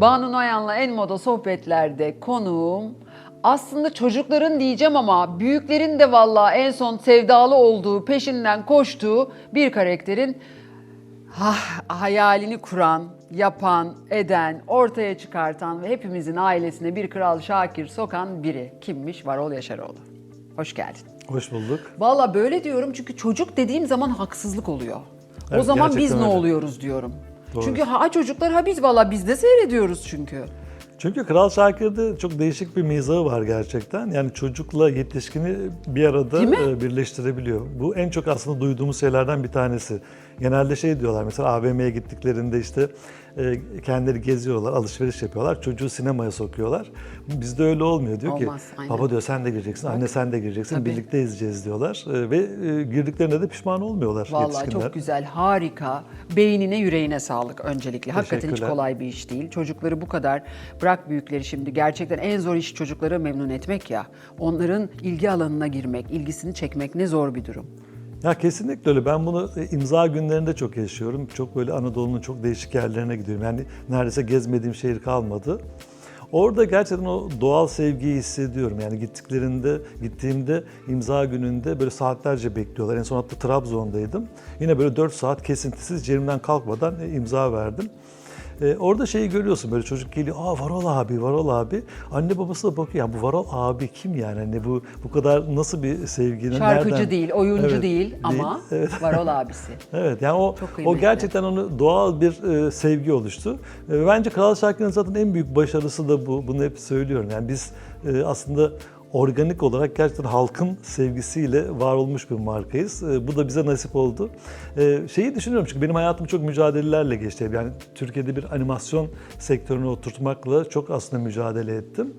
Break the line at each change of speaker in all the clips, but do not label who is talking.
Banu Noyan'la En Moda sohbetlerde konuğum aslında çocukların diyeceğim ama büyüklerin de valla en son sevdalı olduğu, peşinden koştuğu bir karakterin ah, hayalini kuran, yapan, eden, ortaya çıkartan ve hepimizin ailesine bir Kral Şakir sokan biri. Kimmiş? Varol Yaşaroğlu. Hoş geldin.
Hoş bulduk.
Valla böyle diyorum çünkü çocuk dediğim zaman haksızlık oluyor. o
Evet,
zaman biz
gerçekten
ne
öyle.
oluyoruz diyorum.
Doğru.
Çünkü ha çocuklar ha biz valla biz de seyrediyoruz çünkü.
Çünkü Kral Şakir'de çok değişik bir mizahı var gerçekten. Yani çocukla yetişkini bir arada e, birleştirebiliyor. Bu en çok aslında duyduğumuz şeylerden bir tanesi. Genelde şey diyorlar mesela AVM'ye gittiklerinde işte e, kendileri geziyorlar, alışveriş yapıyorlar. Çocuğu sinemaya sokuyorlar. Bizde öyle olmuyor. Diyor
Olmaz,
ki
aynen.
baba diyor sen de gireceksin, anne sen de gireceksin.
Tabii.
Birlikte izleyeceğiz diyorlar. E, ve e, girdiklerinde de pişman olmuyorlar
Vallahi çok güzel, harika. Beynine, yüreğine sağlık öncelikle. Hakikaten hiç kolay bir iş değil. Çocukları bu kadar bırak büyükleri şimdi. Gerçekten en zor iş çocukları memnun etmek ya. Onların ilgi alanına girmek, ilgisini çekmek ne zor bir durum.
Ya kesinlikle öyle. Ben bunu e, imza günlerinde çok yaşıyorum. Çok böyle Anadolu'nun çok değişik yerlerine gidiyorum. Yani neredeyse gezmediğim şehir kalmadı. Orada gerçekten o doğal sevgiyi hissediyorum. Yani gittiklerinde, gittiğimde imza gününde böyle saatlerce bekliyorlar. En son hatta Trabzon'daydım. Yine böyle 4 saat kesintisiz yerimden kalkmadan e, imza verdim. Ee, orada şeyi görüyorsun böyle çocuk geliyor, aa Varol abi, Varol abi. Anne babası da bakıyor, ya bu Varol abi kim yani? Hani bu bu kadar nasıl bir sevginin
Şarkıcı
nereden?
değil, oyuncu
Evet,
değil ama
Evet.
Varol abisi.
Evet yani o o gerçekten onu doğal bir e, sevgi oluştu. E, bence Kral Şarkı'nın zaten en büyük başarısı da bu. Bunu hep söylüyorum. Yani biz e, aslında organik olarak gerçekten halkın sevgisiyle var olmuş bir markayız. E, bu da bize nasip oldu. E, şeyi düşünüyorum çünkü benim hayatım çok mücadelelerle geçti. Yani Türkiye'de bir animasyon sektörüne oturtmakla çok aslında mücadele ettim.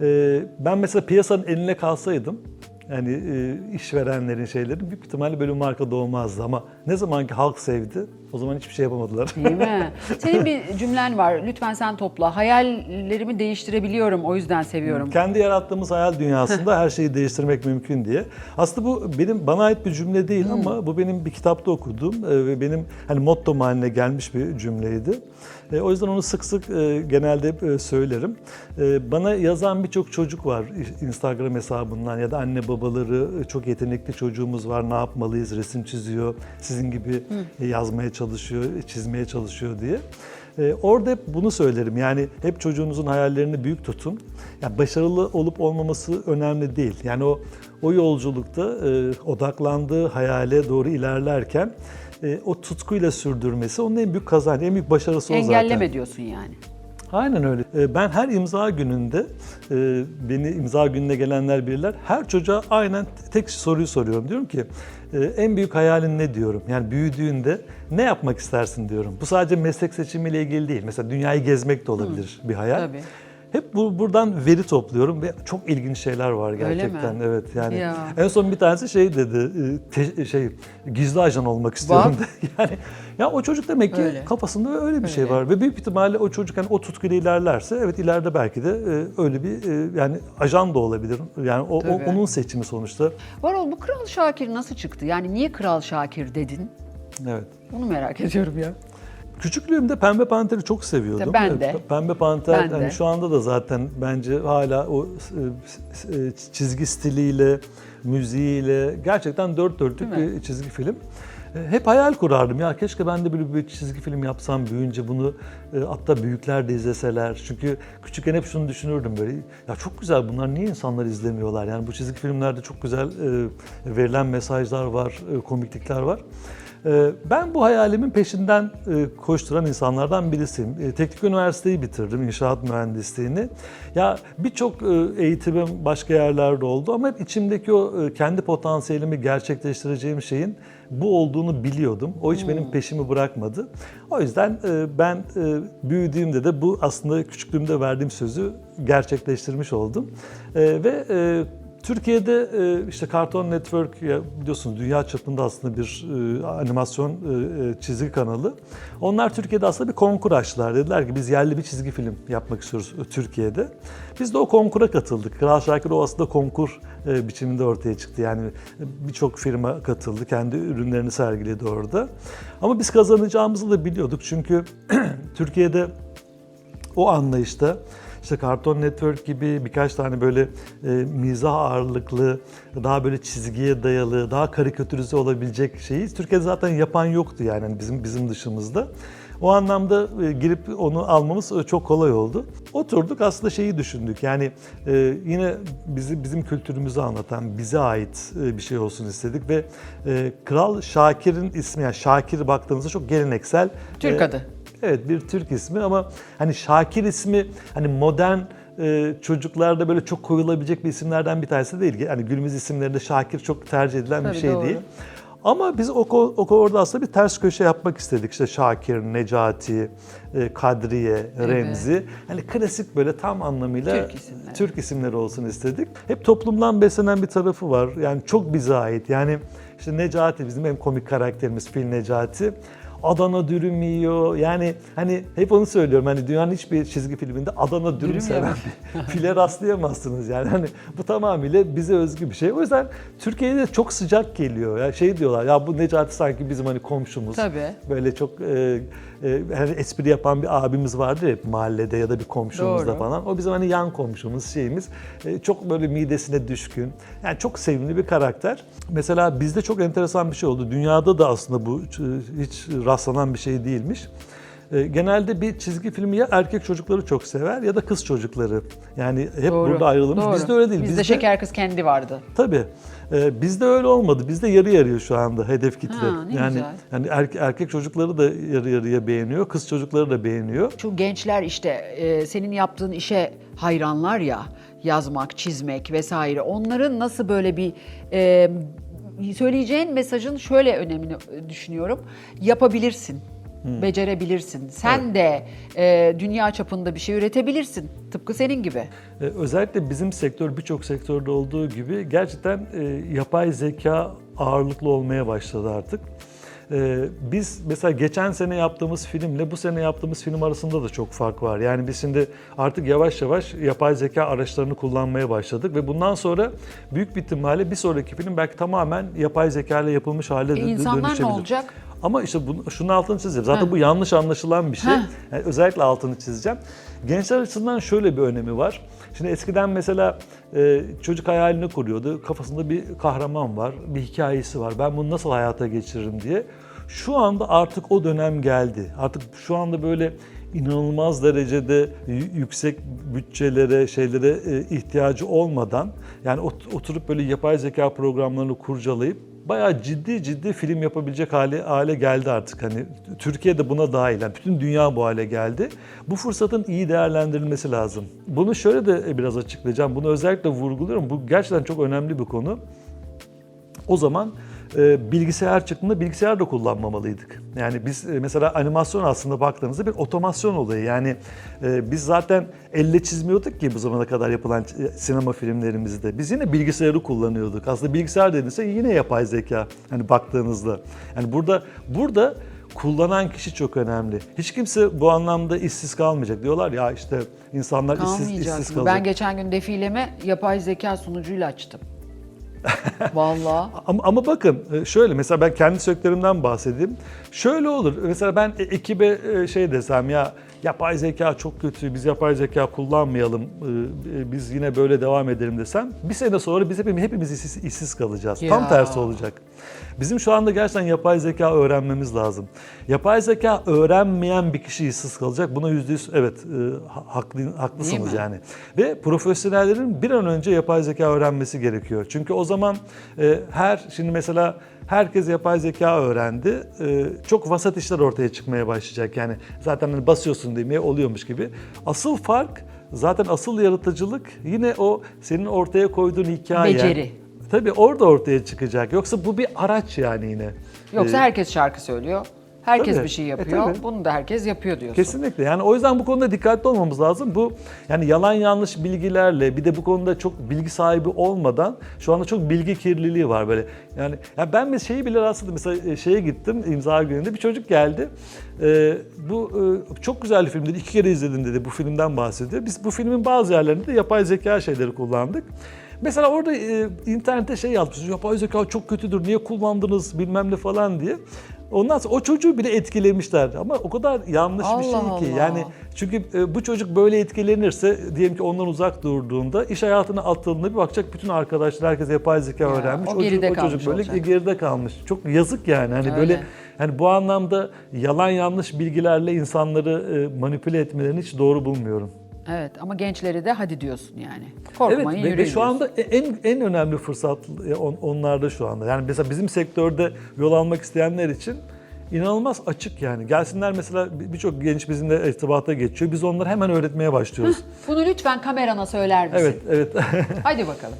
E, ben mesela piyasanın eline kalsaydım yani e, işverenlerin şeyleri büyük ihtimalle böyle bir marka doğmazdı ama ne zaman ki halk sevdi o zaman hiçbir şey yapamadılar.
Değil mi? Senin bir cümlen var. Lütfen sen topla. Hayallerimi değiştirebiliyorum. O yüzden seviyorum.
Kendi yarattığımız hayal dünyasında her şeyi değiştirmek mümkün diye. Aslında bu benim bana ait bir cümle değil ama bu benim bir kitapta okuduğum e, ve benim hani mottom haline gelmiş bir cümleydi. E, O yüzden onu sık sık e, genelde söylerim. Bana yazan birçok çocuk var Instagram hesabından ya da anne babaları çok yetenekli çocuğumuz var ne yapmalıyız resim çiziyor sizin gibi e, yazmaya çalışıyor çizmeye çalışıyor diye. Ee, orada hep bunu söylerim. Yani hep çocuğunuzun hayallerini büyük tutun. Yani başarılı olup olmaması önemli değil. Yani o o yolculukta e, odaklandığı hayale doğru ilerlerken e, o tutkuyla sürdürmesi onun en büyük kazancı, en büyük başarısı o zaten.
Engelleme diyorsun yani.
Aynen öyle. Ee, Ben her imza gününde, e, beni imza gününe gelenler bilirler, her çocuğa aynen tek soruyu soruyorum. Diyorum ki, e, en büyük hayalin ne diyorum? Yani büyüdüğünde ne yapmak istersin diyorum. Bu sadece meslek seçimiyle ilgili değil. Mesela dünyayı gezmek de olabilir bir hayal.
Tabii.
Hep bu buradan veri topluyorum ve çok ilginç şeyler var
Öyle mi?
gerçekten. Evet yani
Ya.
en son bir tanesi şey dedi, e, te- şey gizli ajan olmak istiyorum.
Bak.
dedi. yani ya o çocuk demek ki
Öyle.
kafasında öyle bir şey
Öyle.
var ve büyük ihtimalle o çocuk hani o tutkuyla ilerlerse evet ileride belki de e, öyle bir e, yani ajan da olabilir. Yani o, o- onun seçimi sonuçta.
Varol bu Kral Şakir nasıl çıktı? Yani niye Kral Şakir dedin?
Evet.
Onu merak ediyorum ya.
Küçüklüğümde Pembe Panter'i çok seviyordum.
Ben de.
Pembe Panter
Ben de.
hani şu anda da zaten bence hala o e, e, çizgi stiliyle, müziğiyle gerçekten dört dörtlük
Değil mi?
bir çizgi film. E, Hep hayal kurardım ya keşke ben de böyle bir çizgi film yapsam büyüyünce bunu hatta büyükler de izleseler. Çünkü küçükken hep şunu düşünürdüm böyle ya çok güzel bunlar niye insanlar izlemiyorlar? Yani bu çizgi filmlerde çok güzel verilen mesajlar var, komiklikler var. Ee, Ben bu hayalimin peşinden e, koşturan insanlardan birisiyim. E, Teknik üniversiteyi bitirdim, inşaat mühendisliğini. Ya birçok e, eğitimim başka yerlerde oldu ama hep içimdeki o kendi potansiyelimi gerçekleştireceğim şeyin bu olduğunu biliyordum. O hiç benim peşimi bırakmadı. O yüzden ben büyüdüğümde de bu aslında küçüklüğümde verdiğim sözü gerçekleştirmiş oldum. Ve Türkiye'de e, işte Cartoon Network biliyorsunuz dünya çapında aslında bir e, animasyon e, çizgi kanalı. Onlar Türkiye'de aslında bir konkur açtılar. Dediler ki biz yerli bir çizgi film yapmak istiyoruz Türkiye'de. Biz de o konkura katıldık. Kral Şakir o aslında konkur biçiminde ortaya çıktı. Yani birçok firma katıldı. Kendi ürünlerini sergiledi orada. Ama biz kazanacağımızı da biliyorduk. Çünkü Türkiye'de o anlayışta işte Cartoon Network gibi birkaç tane böyle e, mizah ağırlıklı, daha böyle çizgiye dayalı, daha karikatürize olabilecek şeyi Türkiye'de zaten yapan yoktu yani bizim bizim dışımızda. O anlamda e, girip onu almamız e, çok kolay oldu. Oturduk aslında şeyi düşündük. Yani e, yine bizi bizim kültürümüzü anlatan, bize ait bir şey olsun istedik ve Kral Şakir'in ismi yani Şakir baktığımızda çok geleneksel.
Türk adı.
Evet bir Türk ismi ama hani Şakir ismi hani modern e, çocuklarda böyle çok koyulabilecek bir isimlerden bir tanesi değil. Yani günümüz isimlerinde Şakir çok tercih edilen
Tabii,
bir şey
doğru.
değil. Ama biz o, o orada aslında bir ters köşe yapmak istedik. İşte Şakir, Necati, e, Kadriye, Remzi. Hani klasik böyle tam anlamıyla
Türk isimleri.
Türk isimleri olsun istedik. Hep toplumdan beslenen bir tarafı var. Yani çok bize ait. Yani işte Necati bizim en komik karakterimiz Fil Necati. Adana dürüm yiyor. Yani hani hep onu söylüyorum. Hani dünyanın hiçbir çizgi filminde Adana dürüm,
Dürüm
seven bir file rastlayamazsınız yani. Hani bu tamamıyla bize özgü bir şey. O yüzden Türkiye'de çok sıcak geliyor. Ya şey diyorlar ya bu Necati sanki bizim hani komşumuz.
Tabii.
Böyle çok e, e, hani espri yapan bir abimiz vardır hep mahallede ya da bir komşumuzda
Doğru.
falan. O bizim hani yan komşumuz şeyimiz. E, çok böyle midesine düşkün. Yani çok sevimli bir karakter. Mesela bizde çok enteresan bir şey oldu. Dünyada da aslında bu hiç rastlanan bir şey değilmiş. E, Genelde bir çizgi filmi ya erkek çocukları çok sever ya da kız çocukları. Yani hep
Doğru,
burada ayrılmış.
doğru.
Bizde öyle değil.
Bizde şeker kız kendi vardı.
Tabii. Ee, bizde öyle olmadı. Bizde yarı yarıya şu anda hedef kitle.
Ha, ne
yani
güzel.
yani erkek, erkek çocukları da yarı yarıya beğeniyor, kız çocukları da beğeniyor.
Şu gençler işte e, senin yaptığın işe hayranlar ya yazmak, çizmek vesaire. Onların nasıl böyle bir e, söyleyeceğin mesajın şöyle önemini düşünüyorum. Yapabilirsin. Becerebilirsin. Sen de e, dünya çapında bir şey üretebilirsin. Tıpkı senin gibi.
Ee, özellikle bizim sektör birçok sektörde olduğu gibi gerçekten e, yapay zeka ağırlıklı olmaya başladı artık. Ee, biz mesela geçen sene yaptığımız filmle bu sene yaptığımız film arasında da çok fark var. Yani biz şimdi artık yavaş yavaş yapay zeka araçlarını kullanmaya başladık ve bundan sonra büyük bir ihtimalle bir sonraki film belki tamamen yapay zeka ile yapılmış hale
E,
dö-
insanlar ne
dönüşebilir.
olacak?
Ama işte bunu, şunun altını çizeceğim. Zaten
Ha.
bu yanlış anlaşılan bir şey. Yani özellikle altını çizeceğim. Gençler açısından şöyle bir önemi var. Şimdi eskiden mesela e, çocuk hayalini kuruyordu. Kafasında bir kahraman var, bir hikayesi var. Ben bunu nasıl hayata geçiririm diye. Şu anda artık o dönem geldi. Artık şu anda böyle inanılmaz derecede yüksek bütçelere, şeylere e, ihtiyacı olmadan yani ot- oturup böyle yapay zeka programlarını kurcalayıp bayağı ciddi ciddi film yapabilecek hale, hale geldi artık. Hani Türkiye de buna dahil. Yani bütün dünya bu hale geldi. Bu fırsatın iyi değerlendirilmesi lazım. Bunu şöyle de biraz açıklayacağım. Bunu özellikle vurguluyorum. Bu gerçekten çok önemli bir konu. O zaman bilgisayar çıktığında bilgisayar da kullanmamalıydık. Yani biz e, mesela animasyon aslında baktığımızda bir otomasyon olayı. Yani e, biz zaten elle çizmiyorduk ki bu zamana kadar yapılan e, sinema filmlerimizde. Biz yine bilgisayarı kullanıyorduk. Aslında bilgisayar dediyse yine yapay zeka. Hani baktığınızda. Yani burada burada kullanan kişi çok önemli. Hiç kimse bu anlamda işsiz kalmayacak. Diyorlar ya işte insanlar işsiz, işsiz kalacak.
Ben geçen gün defilemi yapay zeka sunucuyla açtım. Vallahi.
Ama, ama bakın e, şöyle mesela ben kendi sektörümden bahsedeyim. Şöyle olur mesela ben e- ekibe e, şey desem ya yapay zeka çok kötü biz yapay zeka kullanmayalım biz yine böyle devam edelim desem bir sene sonra biz hepimiz, hepimiz işsiz, işsiz kalacağız.
Ya.
Tam tersi olacak. Bizim şu anda gerçekten yapay zeka öğrenmemiz lazım. Yapay zeka öğrenmeyen bir kişi işsiz kalacak. Buna yüzde yüz evet ha- haklı, haklısınız yani. Ve profesyonellerin bir an önce yapay zeka öğrenmesi gerekiyor. Çünkü o zaman e, her şimdi mesela herkes yapay zeka öğrendi. E, çok vasat işler ortaya çıkmaya başlayacak. Yani zaten hani basıyorsun demeye oluyormuş gibi. Asıl fark zaten asıl yaratıcılık yine o senin ortaya koyduğun hikaye.
Beceri.
Tabii orada ortaya çıkacak. Yoksa bu bir araç yani yine.
Yoksa
Ee,
herkes şarkı söylüyor. Herkes
Tabii.
bir şey
E,
yapıyor.
tabii.
Bunu da herkes yapıyor diyorsun.
Kesinlikle. Yani o yüzden bu konuda dikkatli olmamız lazım. Bu yani yalan yanlış bilgilerle bir de bu konuda çok bilgi sahibi olmadan şu anda çok bilgi kirliliği var böyle. Yani ya ben bir şeyi bile rastladım. Mesela e, şeye gittim imza gününde bir çocuk geldi. Ee, bu e, çok güzel bir film dedi. İki kere izledim dedi. Bu filmden bahsediyor. Biz bu filmin bazı yerlerinde yapay zeka şeyleri kullandık. Mesela orada e, internette şey yazmış, yapay zeka çok kötüdür, niye kullandınız bilmem ne falan diye. Ondan sonra o çocuğu bile etkilemişler ama o kadar yanlış bir şey
Allah
ki.
Allah.
Yani çünkü e, bu çocuk böyle etkilenirse diyelim ki ondan uzak durduğunda iş hayatına atıldığında bir bakacak bütün arkadaşlar herkes yapay zeka öğrenmiş.
o
çocuk-
geride
o çocuk böyle
olacak.
geride kalmış. Çok yazık yani. Hani
Öyle.
böyle hani bu anlamda yalan yanlış bilgilerle insanları e, manipüle etmelerini hiç doğru bulmuyorum.
Evet ama gençleri de hadi diyorsun yani.
Evet
Korkmayın
ve,
yürüyün
ve şu anda en en önemli fırsat e, on- onlarda şu anda. Yani mesela bizim sektörde yol almak isteyenler için inanılmaz açık yani. Gelsinler mesela bir- birçok genç bizimle irtibata geçiyor. Biz onları hemen öğretmeye başlıyoruz.
Bunu lütfen kamerana söyler misin?
evet, evet.
Hadi bakalım.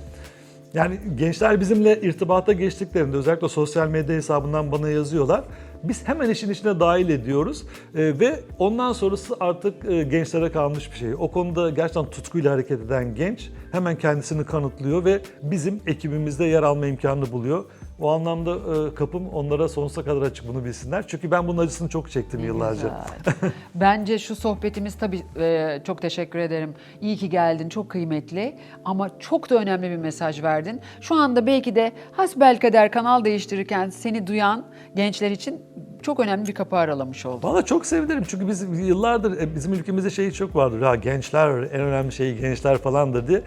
Yani gençler bizimle irtibata geçtiklerinde özellikle sosyal medya hesabından bana yazıyorlar. Biz hemen işin içine dahil ediyoruz Ee, ve ondan sonrası artık e, gençlere kalmış bir şey. O konuda gerçekten tutkuyla hareket eden genç hemen kendisini kanıtlıyor ve bizim ekibimizde yer alma imkanını buluyor. O anlamda e, kapım onlara sonsuza kadar açık bunu bilsinler. Çünkü ben bunun acısını çok çektim yıllarca.
Güzel. Bence şu sohbetimiz tabii e, çok teşekkür ederim. İyi ki geldin, çok kıymetli ama çok da önemli bir mesaj verdin. Şu anda belki de hasbelkader kanal değiştirirken seni duyan gençler için çok önemli bir kapı aralamış oldun.
Valla çok sevinirim çünkü biz yıllardır e, bizim ülkemizde şey çok vardır. Ya gençler en önemli şey gençler falandır diye.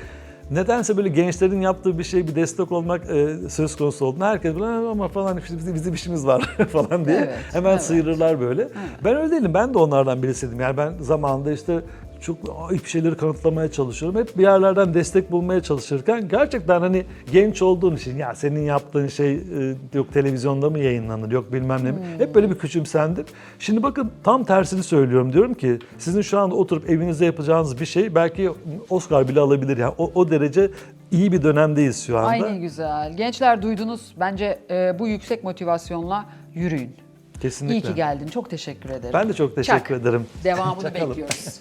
Nedense böyle gençlerin yaptığı bir şey bir destek olmak e, söz konusu olduğunda herkes böyle "Ha, ama falan işte bizim, bizim işimiz var falan diye
Evet,
hemen
evet.
sıyırırlar böyle. Ben öyle değilim. Ben de onlardan birisiydim. Yani ben zamanında işte çok ayıp şeyleri kanıtlamaya çalışıyorum. Hep bir yerlerden destek bulmaya çalışırken gerçekten hani genç olduğun için ya senin yaptığın şey yok televizyonda mı yayınlanır yok bilmem ne mi. Hep böyle bir küçümsendim. Şimdi bakın tam tersini söylüyorum. Diyorum ki sizin şu anda oturup evinizde yapacağınız bir şey belki Oscar bile alabilir. Yani o, o derece iyi bir dönemdeyiz şu anda.
Ay ne güzel. Gençler duydunuz. Bence e, bu yüksek motivasyonla yürüyün.
Kesinlikle.
İyi ki geldin. Çok teşekkür ederim.
Ben de çok teşekkür
Çak.
ederim.
Devamını bekliyoruz.